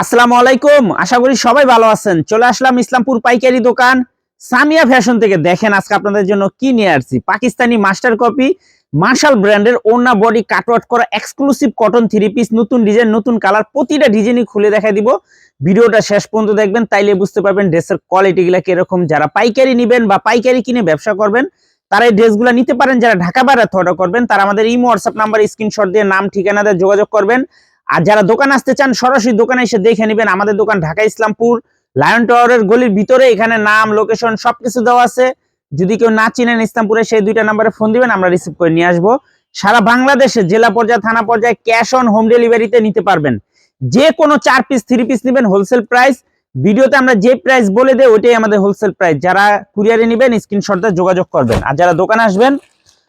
আসসালামু আলাইকুম। আশা করি সবাই ভালো আছেন। চলে আসলাম ইসলামপুর পাইকারি দোকান। সামিয়া ফ্যাশন থেকে দেখেন আজকে আপনাদের জন্য কি নিয়ে আসছি। পাকিস্তানি মাস্টার কপি মার্শাল ব্র্যান্ডের ওনা বডি কাটওয়াট করা এক্সক্লুসিভ কটন থ্রি পিস নতুন ডিজাইন নতুন কালার প্রতিটা ডিজাইনই খুলে দেখা দিব। ভিডিওটা শেষ পর্যন্ত দেখবেন, তাইলে বুঝতে পারবেন ড্রেসের কোয়ালিটি গুলা কীরকম। যারা পাইকারি নেবেন বা পাইকারি কিনে ব্যবসা করবেন, তারা এই ড্রেসগুলো নিতে পারেন। যারা ঢাকা বাইরে অর্ডার করবেন, তারা আমাদের ইমো হোয়াটসঅ্যাপ নাম্বার স্ক্রিনশট দিয়ে নাম, ঠিকানা দিয়ে যোগাযোগ করবেন। আর যারা দোকান আসতে চান, সরাসরি দোকানে এসে দেখে নেবেন আমাদের দোকান ঢাকা ইসলামপুর লায়ন টাওয়ারের গলির ভিতরে। এখানে নাম লোকেশন সবকিছু দেওয়া আছে। যদি কেউ না চিনেন ইসলামপুরে, সেই দুইটা নাম্বারে ফোন দিবেন, আমরা রিসিভ করে নিয়ে আসব। সারা বাংলাদেশে জেলা পর্যায়ে, থানা পর্যায়ে ক্যাশ অন হোম ডেলিভারিতে নিতে পারবেন। যে কোনো চার পিস থ্রি পিস নেবেন হোলসেল প্রাইস ভিডিওতে আমরা যে প্রাইস বলে দেই, ওইটাই আমাদের হোলসেল প্রাইস যারা কুরিয়ারে নেবেন স্ক্রিনশট দিয়ে যোগাযোগ করবেন। আর যারা দোকানে আসবেন,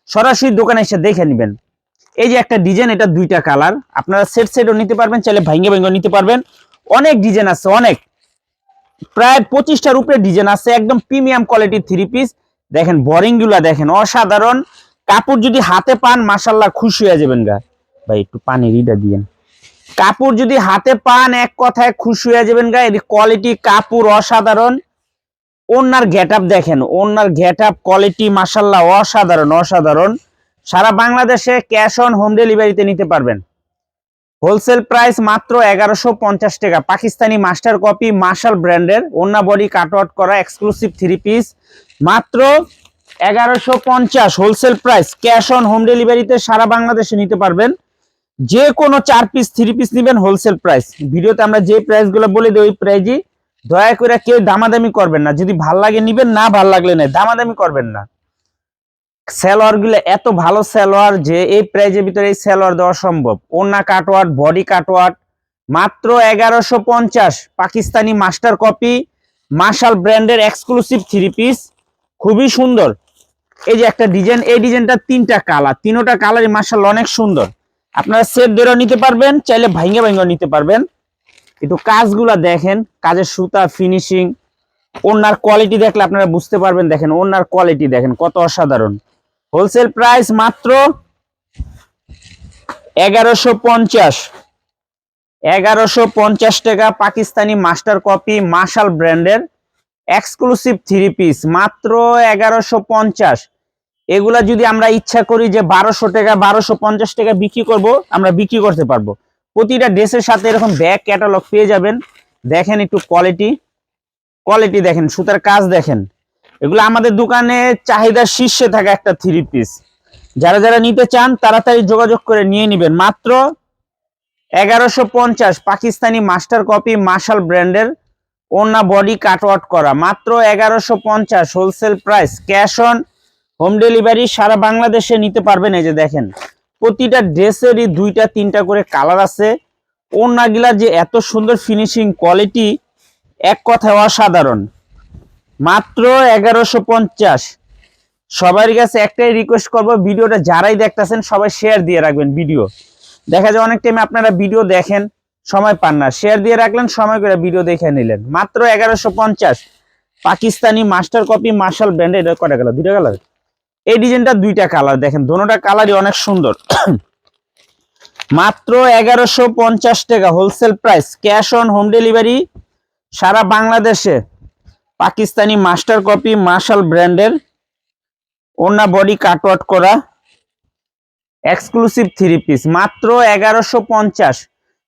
সরাসরি দোকানে এসে দেখে নেবেন। এই যে একটা ডিজাইন, এটা দুইটা কালার। আপনারা সেট সেটও নিতে পারবেন, চাইলে ভাঙ্গে ভাঙ্গে নিতে পারবেন। অনেক ডিজাইন আছে, অনেক। প্রায় পঁচিশটার উপরে ডিজাইন আছে, একদম প্রিমিয়াম কোয়ালিটির থ্রি পিস দেখেন বোরিংগুলা দেখেন, অসাধারণ। কাপড় যদি হাতে পান মাসাল্লাহ খুশি হয়ে যাবেন গা। ভাই, একটু পানির ইটা দিয়েন। কাপড় যদি হাতে পান, এক কথায় খুশি হয়ে যাবেন গা। এর কোয়ালিটি কাপড় অসাধারণ। ওনার গেট দেখেন ওনার গেট কোয়ালিটি মাসাল্লাহ অসাধারণ অসাধারণ। সারা বাংলাদেশে ক্যাশ অন হোম ডেলিভারিতে নিতে পারবেন। হোলসেল প্রাইস মাত্র এগারোশো পঞ্চাশ টাকা। পাকিস্তানি মাস্টার কপি মার্শাল ব্র্যান্ডের ওন্না বডি কাটআউট করা এক্সক্লুসিভ থ্রি পিস। মাত্র এগারোশো পঞ্চাশ wholesale price. Cash on home ডেলিভারিতে সারা বাংলাদেশে নিতে পারবেন। যে কোনো চার পিস, থ্রি পিস নেবেন হোলসেল প্রাইস। ভিডিওতে আমরা যে প্রাইসগুলো বলে দিই, ওই প্রাইজই দয়া করে কেউ দামাদামি করবেন না। যদি ভালো লাগে নিবেন, না ভালো লাগলে না দামাদামি করবেন না। সেলোয়ারগুলো এত ভালো সেলোয়ার যে এই প্রাইজের ভিতরে এই সেলোয়ার দেওয়া সম্ভব। ওনা কাটওয়ার্ড বডি কাটওয়াট মাত্র এগারোশো পঞ্চাশ পাকিস্তানি মাস্টার কপি মার্শাল ব্র্যান্ডের এক্সক্লুসিভ থ্রি পিস খুবই সুন্দর। এই যে একটা ডিজাইন এই ডিজাইনটা তিনটা কালার তিনোটা কালারই মার্শাল অনেক সুন্দর। আপনারা সেট ধরেও নিতে পারবেন, চাইলে ভাঙ্গে ভাঙ্গেও নিতে পারবেন। একটু কাজগুলা দেখেন, কাজের সুতা ফিনিশিং ওনার কোয়ালিটি দেখলে আপনারা বুঝতে পারবেন, দেখেন ওনার কোয়ালিটি দেখেন, কত অসাধারণ। হোলসেল প্রাইস মাত্র এগারোশো পঞ্চাশ। এগারোশো পঞ্চাশ টাকা পাকিস্তানি মাস্টার কপি মার্শাল ব্র্যান্ডের এক্সক্লুসিভ থ্রি পিস, মাত্র এগারোশো পঞ্চাশ। এগুলা যদি আমরা ইচ্ছা করি যে বারোশো টাকা, বারোশো পঞ্চাশ টাকা বিক্রি করব, আমরা বিক্রি করতে পারব। প্রতিটা ড্রেসের সাথে এরকম ব্যাগ ক্যাটালগ পেয়ে যাবেন। দেখেন একটু কোয়ালিটি কোয়ালিটি দেখেন, সুতার কাজ দেখেন। এগুলো আমাদের দোকানে চাহিদার শীর্ষে থাকা একটা থ্রি পিস যারা যারা নিতে চান, তাড়াতাড়ি যোগাযোগ করে নিয়ে নেবেন। মাত্র এগারোশো পঞ্চাশ পাকিস্তানি মাস্টার কপি মার্শাল ব্র্যান্ডের ওনা বডি কাটওয়াট করা। মাত্র এগারোশো পঞ্চাশ wholesale price cash on home delivery সারা বাংলাদেশে নিতে পারবেন। এই যে দেখেন, প্রতিটা ড্রেসেরই দুইটা, তিনটা করে কালার আছে। ওনাগুলা যে এত সুন্দর ফিনিশিং কোয়ালিটি এক কথায় অসাধারণ। মাত্র এগারোশো পঞ্চাশ। সবার কাছে একটাই রিকোয়েস্ট করব, ভিডিওটা যারাই দেখতেছেন, সবাই শেয়ার দিয়ে রাখবেন ভিডিও দেখা যায় অনেক টাইমে আপনারা ভিডিও দেখেন, সময় পান না। শেয়ার দিয়ে রাখলেন, সময় করে ভিডিও দেখে নিলেন। মাত্র এগারোশো পঞ্চাশ। Pakistani master copy Marshal brand এটা কটা কালার দুইটা কালার এই ডিজাইনটা দুইটা কালার দেখেন, দোনোটা কালারই অনেক সুন্দর। মাত্র এগারোশো পঞ্চাশ টাকা wholesale price cash on home delivery সারা বাংলাদেশে। পাকিস্তানি মাস্টার কপি মার্শাল ব্র্যান্ডের ওনা বডি কাটওয়াট করা এক্সক্লুসিভ থ্রি পিস মাত্র এগারোশো পঞ্চাশ।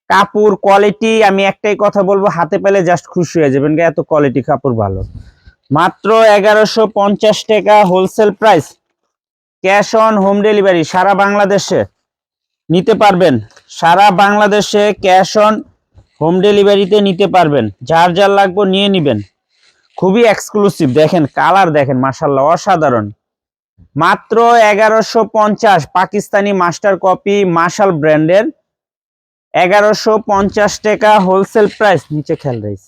কাপড় কোয়ালিটি আমি একটাই কথা বলব, হাতে পেলে জাস্ট খুশি হয়ে যাবেন এত কোয়ালিটি কাপড় ভালো। মাত্র এগারোশো পঞ্চাশ টাকা wholesale price cash on home delivery সারা বাংলাদেশে। নিতে পারবেন। সারা বাংলাদেশে ক্যাশ অন হোম ডেলিভারিতে নিতে পারবেন। যার যার লাগবে নিয়ে নিবেন। খুবই এক্সক্লুসিভ দেখেন কালার দেখেন মাসাল্লাহ অসাধারণ। মাত্র এগারোশো পঞ্চাশ পাকিস্তানি মাস্টার কপি মার্শাল ব্র্যান্ডের এগারোশো পঞ্চাশ টাকা হোলসেল প্রাইস নিচে খেয়াল রাইস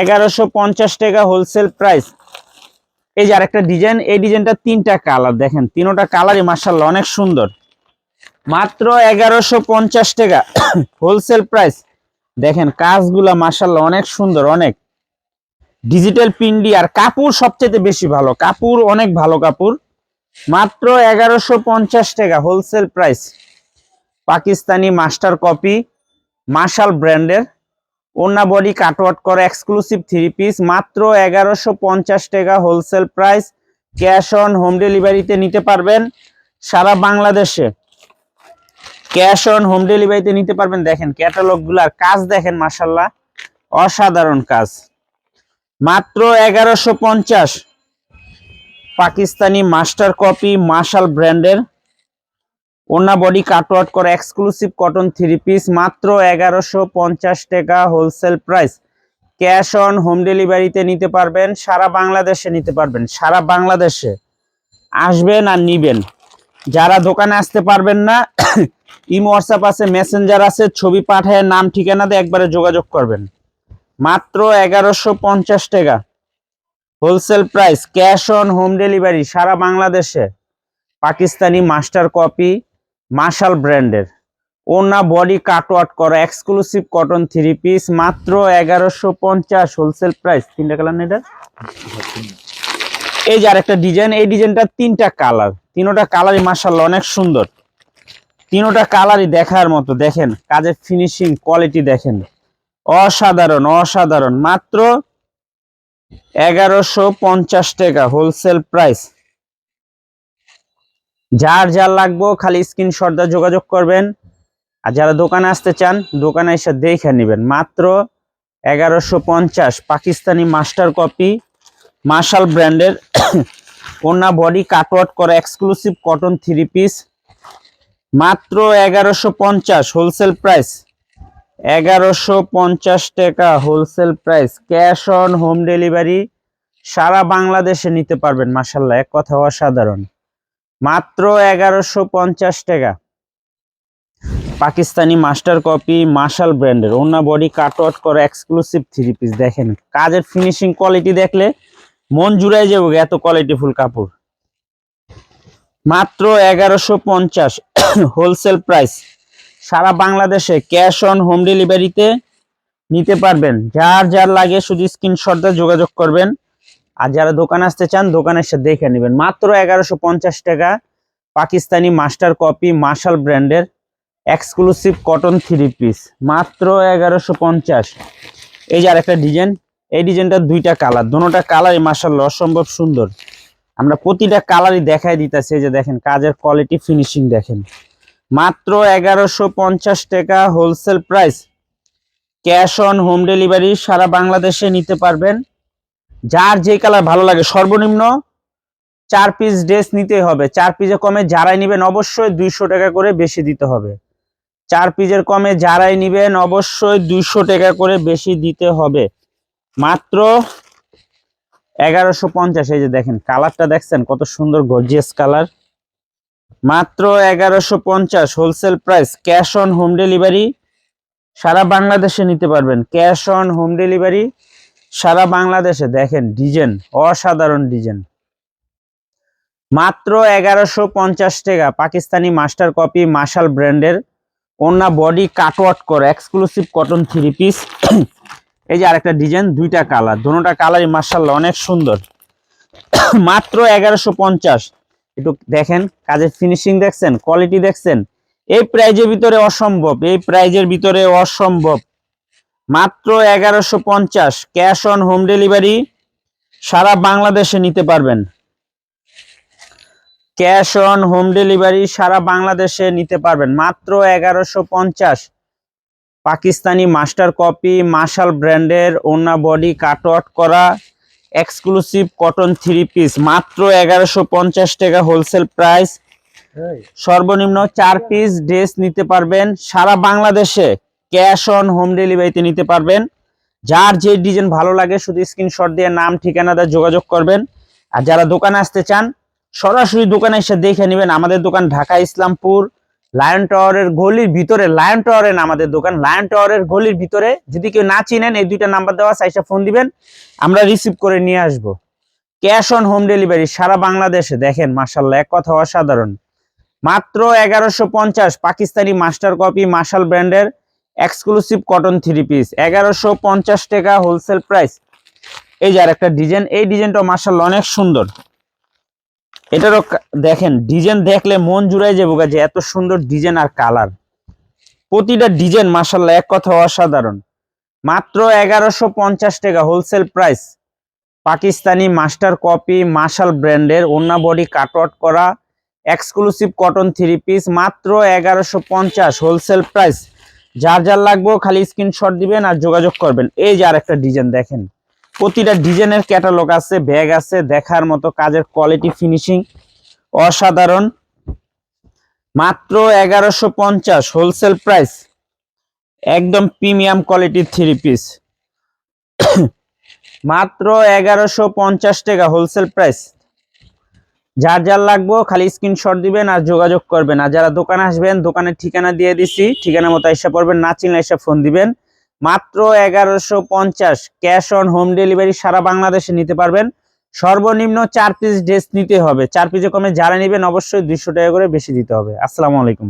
এগারোশো পঞ্চাশ টাকা হোলসেল প্রাইস এই যে আরেকটা ডিজাইন এই ডিজাইনটা তিনটা কালার দেখেন, তিনোটা কালারই মার্শাল্লাহ অনেক সুন্দর। মাত্র এগারোশো পঞ্চাশ টাকা হোলসেল প্রাইস দেখেন, কাজগুলা মার্শাল্লাহ অনেক সুন্দর, অনেক। ডিজিটাল পিন্ডি আর কাপড় সবচেয়ে বেশি ভালো। কাপড় অনেক ভালো কাপড়। মাত্র এগারোশো পঞ্চাশ টাকা wholesale price Pakistani master copy Marshal ব্র্যান্ডের ওন্না বডি কাটওয়ার্ট করা এক্সক্লুসিভ থ্রি পিস মাত্র এগারোশো পঞ্চাশ টাকা wholesale price cash on home ডেলিভারিতে নিতে পারবেন সারা বাংলাদেশে। ক্যাশ অন হোম ডেলিভারিতে নিতে পারবেন। দেখেন ক্যাটালগগুলার কাজ দেখেন মাসাল্লাহ অসাধারণ কাজ। মাত্র এগারোশো পঞ্চাশ। পাকিস্তানি মাস্টার কপি মার্শাল ব্র্যান্ডের। ওনা বডি কাটওয়ার্ট করা এক্সক্লুসিভ কটন থ্রি পিস মাত্র এগারোশো পঞ্চাশ টাকা wholesale price cash on home ডেলিভারিতে নিতে পারবেন, সারা বাংলাদেশে নিতে পারবেন, সারা বাংলাদেশে। আসবেন আর নিবেন। যারা দোকানে আসতে পারবেন না, ইমো হোয়াটসঅ্যাপ আছে মেসেঞ্জার আছে, ছবি পাঠায়, নাম, ঠিকানা দিয়ে একবারে যোগাযোগ করবেন। মাত্র এগারোশো পঞ্চাশ টাকা। Wholesale price cash on home delivery সারা বাংলাদেশে। পাকিস্তানি মাস্টার কপি মার্শাল ব্র্যান্ডের ওনা বডি কাটওয়ার্ট করা এক্সক্লুসিভ কটন থ্রি পিস মাত্র এগারোশো পঞ্চাশ হোলসেল প্রাইস তিনটা কালার না এটা? এই যে আরেকটা ডিজাইন এই ডিজাইনটা তিনটা কালার তিনোটা কালারই মার্শাল্লাহ অনেক সুন্দর। তিনোটা কালারই দেখার মতো, দেখেন, কাজের ফিনিশিং কোয়ালিটি দেখেন। অসাধারণ অসাধারণ। মাত্র এগারোশো পঞ্চাশ টাকা হোলসেল প্রাইস যার যার লাগবো খালি স্ক্রিনশট দিয়ে যোগাযোগ করবেন। আর যারা দোকানে আসতে চান, দোকানে এসে দেখে নেবেন। মাত্র এগারোশো পঞ্চাশ, পাকিস্তানি মাস্টার কপি মার্শাল ব্র্যান্ডের ওনা বডি কাটওয়ার্ট করা এক্সক্লুসিভ কটন থ্রি পিস মাত্র এগারোশো পঞ্চাশ হোলসেল প্রাইস এগারোশো পঞ্চাশ টাকা wholesale price cash on home delivery সারা বাংলাদেশে নিতে পারবেন মাসাল্লাহ এক কথা অসাধারণ। মাত্র এগারোশো পঞ্চাশ টাকা। পাকিস্তানি মাস্টার কপি মার্শাল ব্র্যান্ডের অন্য বডি কাটওয়ার্ট করা এক্সক্লুসিভ থ্রি পিস দেখেন, কাজের ফিনিশিং কোয়ালিটি দেখলে মন জুড়াই যাব এত কোয়ালিটিফুল কাপড়। মাত্র এগারোশো পঞ্চাশ। হোলসেল প্রাইস সারা বাংলাদেশে ক্যাশ অন হোম ডেলিভারিতে নিতে পারবেন। যার যার লাগে শুধু স্ক্রিনশট দিয়ে যোগাযোগ করবেন। আর যারা দোকানে আসতে চান, দোকানে এসে দেখে নেবেন। মাত্র এগারোশো পঞ্চাশ টাকা পাকিস্তানি মাস্টার কপি মার্শাল ব্র্যান্ডের এক্সক্লুসিভ কটন থ্রি পিস মাত্র এগারোশো পঞ্চাশ। এই যে আরেকটা ডিজাইন। এই ডিজাইনটা দুইটা কালার। দুটোটা কালারই মার্শাল্লাহ অসম্ভব সুন্দর। আমরা প্রতিটা কালারই দেখাই দিতেছি। এই যে দেখেন, কাজের কোয়ালিটি ফিনিশিং দেখেন। মাত্র এগারোশো পঞ্চাশ টাকা wholesale price cash on home delivery সারা বাংলাদেশে নিতে পারবেন। যার যে কালার ভালো লাগে, সর্বনিম্ন চার পিস ড্রেস নিতে হবে। চার পিসে কমে যারাই নেবেন অবশ্যই দুইশো টাকা করে বেশি দিতে হবে। চার পিসের কমে যারাই নেবেন অবশ্যই দুইশো টাকা করে বেশি দিতে হবে। মাত্র এগারোশো পঞ্চাশ, এই যে দেখেন কালারটা দেখছেন, কত সুন্দর গর্জিয়াস কালার মাত্র এগারোশো পঞ্চাশ wholesale price cash on home delivery সারা বাংলাদেশে নিতে পারবেন। ক্যাশ অন হোম ডেলিভারি সারা বাংলাদেশে। দেখেন, ডিজাইন, অসাধারণ ডিজাইন। মাত্র এগারোশো পঞ্চাশ টাকা পাকিস্তানি মাস্টার কপি মার্শাল ব্র্যান্ডের ওনা বডি কাটওয়ার্ট করে এক্সক্লুসিভ কটন থ্রি পিস এই যে আরেকটা ডিজাইন, দুইটা কালার দুটোটা কালারই মার্শাল্লাহ অনেক সুন্দর। মাত্র এগারোশো পঞ্চাশ। একটু দেখেন, কাজের ফিনিশিং দেখছেন কোয়ালিটি দেখছেন। এই প্রাইজের ভিতরে অসম্ভব, এই প্রাইজের ভিতরে অসম্ভব। মাত্র এগারোশো পঞ্চাশ ক্যাশ অন হোম ডেলিভারি সারা বাংলাদেশে নিতে পারবেন। ক্যাশ অন হোম ডেলিভারি সারা বাংলাদেশে নিতে পারবেন। মাত্র এগারোশো পঞ্চাশ। পাকিস্তানি মাস্টার কপি মার্শাল ব্র্যান্ডের ওনা বডি কাটওয়ার্ট করা। এক্সক্লুসিভ কটন থ্রি পিস মাত্র এগারোশো পঞ্চাশ টাকা হোলসেল প্রাইস সর্বনিম্ন চার পিস ড্রেস নিতে পারবেন। সারা বাংলাদেশে ক্যাশ অন হোম ডেলিভারিতে নিতে পারবেন। যার যে ডিজাইন ভালো লাগে শুধু স্ক্রিনশট দিয়ে নাম ঠিকানা দিয়ে যোগাযোগ করবেন। আর যারা দোকানে আসতে চান সরাসরি দোকানে এসে দেখে নেবেন। আমাদের দোকান ঢাকা ইসলামপুর। লায়ন টাওয়ারের গলির ভিতরে লায়ন টাওয়ারে আমাদের দোকান লায়ন টাওয়ারের গলির ভিতরে, যদি কেউ না চিনেন, এই দুইটা নাম্বার দেওয়া সাইসা ফোন দিবেন, আমরা রিসিভ করে নিয়ে আসব। ক্যাশ অন হোম ডেলিভারি সারা বাংলাদেশে, দেখেন মার্শাল্লাহ এক কথা অসাধারণ। মাত্র এগারোশো পঞ্চাশ, পাকিস্তানি মাস্টার কপি মার্শাল ব্র্যান্ডের এক্সক্লুসিভ কটন থ্রি পিস এগারোশো পঞ্চাশ টাকা হোলসেল প্রাইস এই যে আর একটা ডিজাইন এই ডিজাইনটা মার্শাল্লাহ অনেক সুন্দর। এটারও দেখেন ডিজাইন দেখলে মন জুড়াই যাব যে এত সুন্দর ডিজাইন আর কালার প্রতিটা ডিজাইন মার্শাল্লাহ এক কথা অসাধারণ। মাত্র এগারোশো পঞ্চাশ টাকা wholesale price Pakistani master copy Marshal ব্র্যান্ডের ওন্না বডি কাটওয়ার্ট করা এক্সক্লুসিভ কটন থ্রি পিস মাত্র এগারোশো পঞ্চাশ হোলসেল প্রাইস যার যার লাগবে খালি স্ক্রিনশট দিবেন আর যোগাযোগ করবেন। এই যে আর একটা ডিজাইন দেখেন। প্রতিটা ডিজাইনের ক্যাটালগ আছে ব্যাগ আছে, দেখার মতো কাজের কোয়ালিটি ফিনিশিং অসাধারণ। মাত্র এগারোশো পঞ্চাশ হোলসেল প্রাইস একদম প্রিমিয়াম কোয়ালিটির থ্রি পিস মাত্র এগারোশো পঞ্চাশ টাকা হোলসেল প্রাইস যার যার লাগবো খালি স্ক্রিনশট দিবেন আর যোগাযোগ করবেন। আর যারা দোকানে আসবেন, দোকানের ঠিকানা দিয়ে দিছি, ঠিকানা মতো এসে পড়বেন, না চিনলে এসে ফোন দিবেন। মাত্র এগারোশো পঞ্চাশ ক্যাশ অন হোম ডেলিভারি সারা বাংলাদেশে নিতে পারবেন। সর্বনিম্ন চার পিস ড্রেস নিতে হবে। চার পিসে কমে যারা নেবেন অবশ্যই দুইশো টাকা করে বেশি দিতে হবে। আসসালামু আলাইকুম।